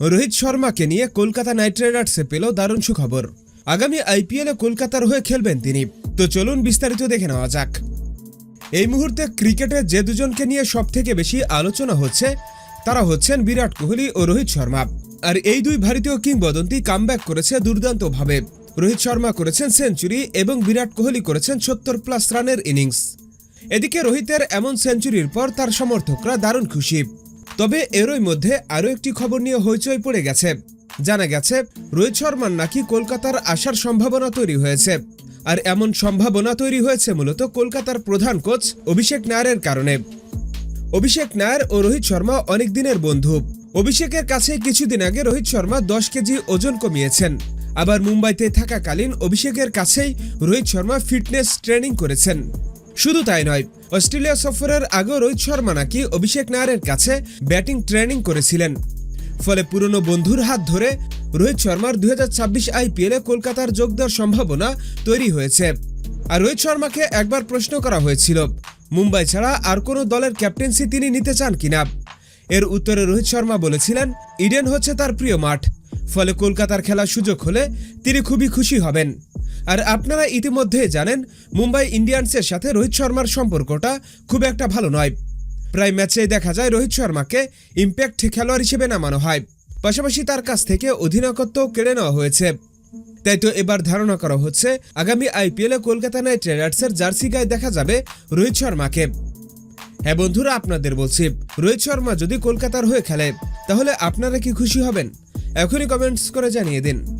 রোহিত শর্মাকে নিয়ে কলকাতা নাইট রাইডার্সে পেল দারুণ সুখবর। আগামী আইপিএলে কলকাতার হয়ে খেলবেন তিনি। তো চলুন বিস্তারিত দেখে নেওয়া যাক। এই মুহূর্তে ক্রিকেটে যে দুজনকে নিয়ে সব থেকে বেশি আলোচনা হচ্ছে, তারা হচ্ছেন বিরাট কোহলি ও রোহিত শর্মা। আর এই দুই ভারতীয় কিংবদন্তি কামব্যাক করেছে দুর্দান্তভাবে। রোহিত শর্মা করেছেন সেঞ্চুরি এবং বিরাট কোহলি করেছেন সত্তর প্লাস রানের ইনিংস। এদিকে রোহিতের এমন সেঞ্চুরির পর তার সমর্থকরা দারুণ খুশি। তবে এরই মধ্যে আরও একটি খবর নিয়ে হইচই পড়ে গেছে। জানা গেছে, রোহিত শর্মার নাকি কলকাতার আসার সম্ভাবনা তৈরি হয়েছে। আর এমন সম্ভাবনা তৈরি হয়েছে মূলত কলকাতার প্রধান কোচ অভিষেক নায়ারের কারণে। অভিষেক নায়ার ও রোহিত শর্মা অনেক দিনের বন্ধু। অভিষেকের কাছে কিছুদিন আগে রোহিত শর্মা দশ কেজি ওজন কমিয়েছেন। আবার মুম্বাইতে থাকাকালীন অভিষেকের কাছেই রোহিত শর্মা ফিটনেস ট্রেনিং করেছেন। শুধু তাই নয়, অস্ট্রেলিয়া সফরের আগেও রোহিত শর্মা নাকি অভিষেক নায়ারের কাছে ব্যাটিং ট্রেনিং করেছিলেন। ফলে পুরনো বন্ধুর হাত ধরে রোহিত শর্মার দুই হাজার ছাব্বিশ আইপিএলে কলকাতার যোগ দেওয়ার সম্ভাবনা তৈরি হয়েছে। আর রোহিত শর্মাকে একবার প্রশ্ন করা হয়েছিল, মুম্বাই ছাড়া আর কোনো দলের ক্যাপ্টেন্সি তিনি নিতে চান কিনা? এর উত্তরে রোহিত শর্মা বলেছিলেন, ইডেন হচ্ছে তার প্রিয় মাঠ। ফলে কলকাতার খেলার সুযোগ হলে তিনি খুবই খুশি হবেন। আর আপনারা ইতিমধ্যে জানেন, মুম্বাই ইন্ডিয়ান্সের সাথে রোহিত শর্মার সম্পর্কটা খুব একটা ভালো নয়। প্রায় ম্যাচেই দেখা যায় রোহিত শর্মাকে ইম্প্যাক্ট খেলোয়াড় হিসেবে নামানো হয়। পাশাপাশি তার কাছ থেকে অধিনায়কত্ব কেড়ে নেওয়া হয়েছে। তাই তো এবার ধারণা করা হচ্ছে, আগামী আইপিএলে কলকাতা নাইট রাইডার্সের জার্সি গায়ে দেখা যাবে রোহিত শর্মাকে। হ্যাঁ বন্ধুরা, আপনাদের বলছি, রোহিত শর্মা যদি কলকাতার হয়ে খেলে, তাহলে আপনারা কি খুশি হবেন? এখনই কমেন্টস করে জানিয়ে দিন।